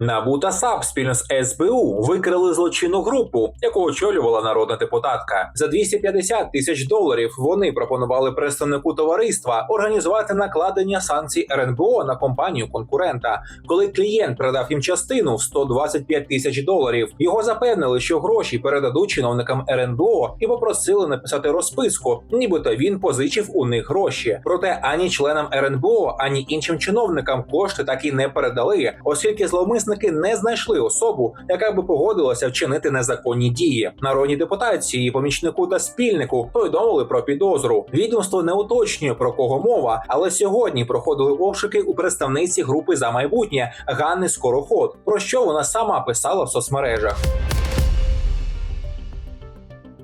НАБУ та САП спільно з СБУ викрили злочинну групу, яку очолювала народна депутатка. За 250 тисяч доларів вони пропонували представнику товариства організувати накладення санкцій РНБО на компанію конкурента. Коли клієнт передав їм частину в 125 тисяч доларів, його запевнили, що гроші передадуть чиновникам РНБО і попросили написати розписку, нібито він позичив у них гроші. Проте ані членам РНБО, ані іншим чиновникам кошти так і не передали, оскільки зловмисники не знайшли особу, яка би погодилася вчинити незаконні дії. Народні депутації, помічнику та спільнику повідомили про підозру. Відомство не уточнює про кого мова, але сьогодні проходили обшуки у представниці групи за майбутнє Ганни Скороход, про що вона сама писала в соцмережах.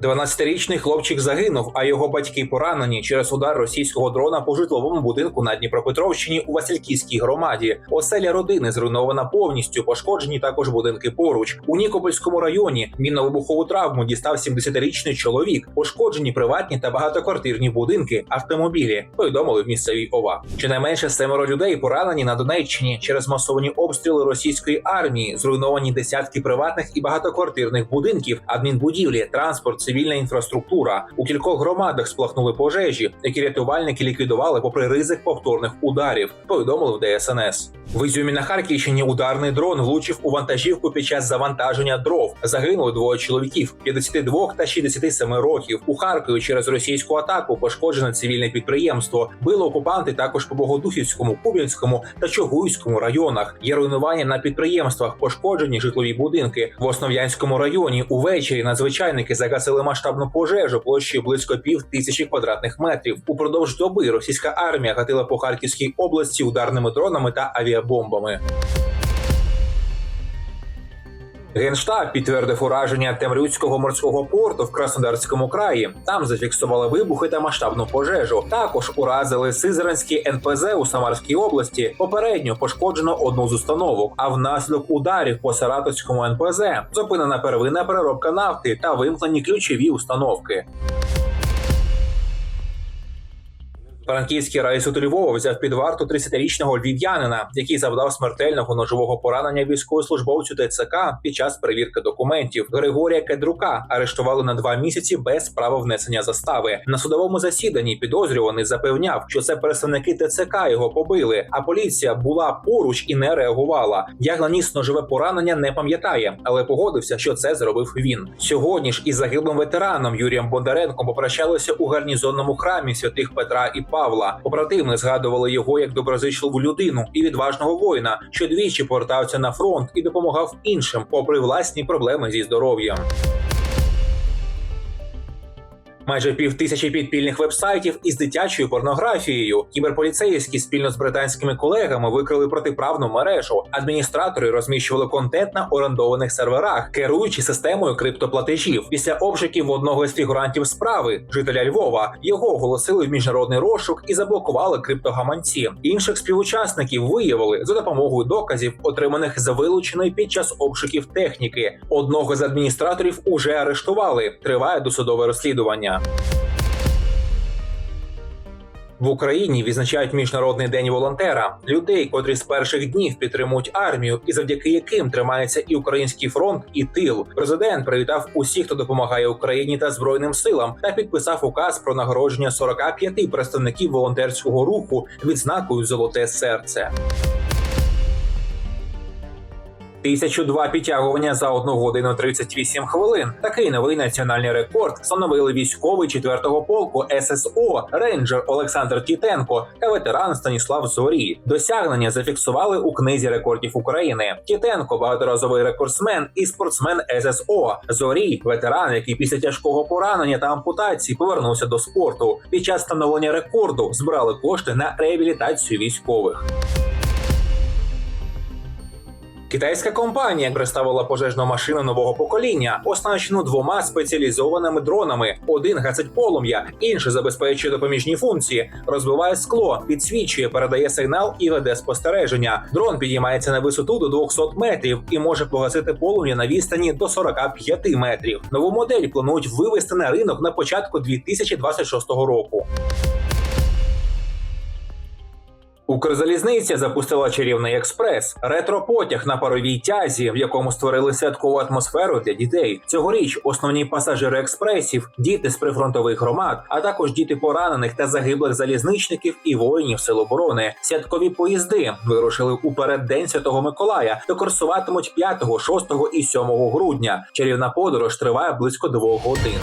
12-річний хлопчик загинув, а його батьки поранені через удар російського дрона по житловому будинку на Дніпропетровщині у Васильківській громаді. Оселя родини зруйнована повністю, пошкоджені також будинки поруч. У Нікопольському районі мінно-вибухову травму дістав 70-річний чоловік. Пошкоджені приватні та багатоквартирні будинки, автомобілі. Повідомили в місцевій ОВА. Щонайменше семеро людей поранені на Донеччині через масовані обстріли російської армії, зруйновані десятки приватних і багатоквартирних будинків, адмінбудівлі, транспорт, цивільна інфраструктура. У кількох громадах сплахнули пожежі, які рятувальники ліквідували попри ризик повторних ударів. Повідомили в ДСНС. В Ізюмі на Харківщині ударний дрон влучив у вантажівку під час завантаження дров. Загинули двоє чоловіків 52 та 67 років. У Харкові через російську атаку пошкоджене цивільне підприємство. Били окупанти також по Богодухівському, Куб'янському та Чогуйському районах. Є руйнування на підприємствах, пошкоджені житлові будинки. В Основ'янському районі увечері надзвичайники загасили масштабну пожежу площею близько пів тисячі квадратних метрів. Упродовж доби російська армія гатила по Харківській області ударними дронами та авіабомбами. Генштаб підтвердив ураження Темрюцького морського порту в Краснодарському краї. Там зафіксували вибухи та масштабну пожежу. Також уразили Сизранські НПЗ у Самарській області. Попередньо пошкоджено одну з установок. А внаслідок ударів по Саратовському НПЗ зупинена первинна переробка нафти та вимкнені ключові установки. Франківський райсуд Львова взяв під варту 30-річного львів'янина, який завдав смертельного ножового поранення військовослужбовцю ТЦК під час перевірки документів. Григорія Кедрука арештували на два місяці без права внесення застави. На судовому засіданні підозрюваний запевняв, що це представники ТЦК його побили, а поліція була поруч і не реагувала. Як наніс ножове поранення, не пам'ятає, але погодився, що це зробив він. Сьогодні ж із загиблим ветераном Юрієм Бондаренком попрощалися у гарнізонному храмі святих Петра і Павла. Побратими згадували його як доброзичливу людину і відважного воїна, що двічі повертався на фронт і допомагав іншим, попри власні проблеми зі здоров'ям. Майже пів тисячі підпільних вебсайтів із дитячою порнографією. Кіберполіцейські спільно з британськими колегами викрили протиправну мережу. Адміністратори розміщували контент на орендованих серверах, керуючи системою криптоплатежів. Після обшуків одного з фігурантів справи, жителя Львова, його оголосили в міжнародний розшук і заблокували криптогаманці. Інших співучасників виявили за допомогою доказів, отриманих за вилученої під час обшуків техніки. Одного з адміністраторів уже арештували. Триває досудове розслідування. В Україні відзначають міжнародний день волонтера людей, котрі з перших днів підтримують армію, і завдяки яким тримається і український фронт, і тил. Президент привітав усіх, хто допомагає Україні та збройним силам, та підписав указ про нагородження 45 представників волонтерського руху відзнакою Золоте серце. 1002 підтягування за 1 годину 38 хвилин. Такий новий національний рекорд встановили військовий 4-го полку ССО рейнджер Олександр Тітенко та ветеран Станіслав Зорі. Досягнення зафіксували у книзі рекордів України. Тітенко багаторазовий рекордсмен і спортсмен ССО. Зорі ветеран, який після тяжкого поранення та ампутації повернувся до спорту. Під час встановлення рекорду збирали кошти на реабілітацію військових. Китайська компанія представила пожежну машину нового покоління, оснащену двома спеціалізованими дронами. Один гасить полум'я, інший забезпечує допоміжні функції, розбиває скло, підсвічує, передає сигнал і веде спостереження. Дрон підіймається на висоту до 200 метрів і може погасити полум'я на відстані до 45 метрів. Нову модель планують вивести на ринок на початку 2026 року. Укрзалізниця запустила чарівний експрес, ретро-потяг на паровій тязі, в якому створили святкову атмосферу для дітей. Цьогоріч основні пасажири експресів, діти з прифронтових громад, а також діти поранених та загиблих залізничників і воїнів Сил оборони. Святкові поїзди вирушили у переддень Святого Миколая, та курсуватимуть 5, 6 і 7 грудня. Чарівна подорож триває близько двох годин.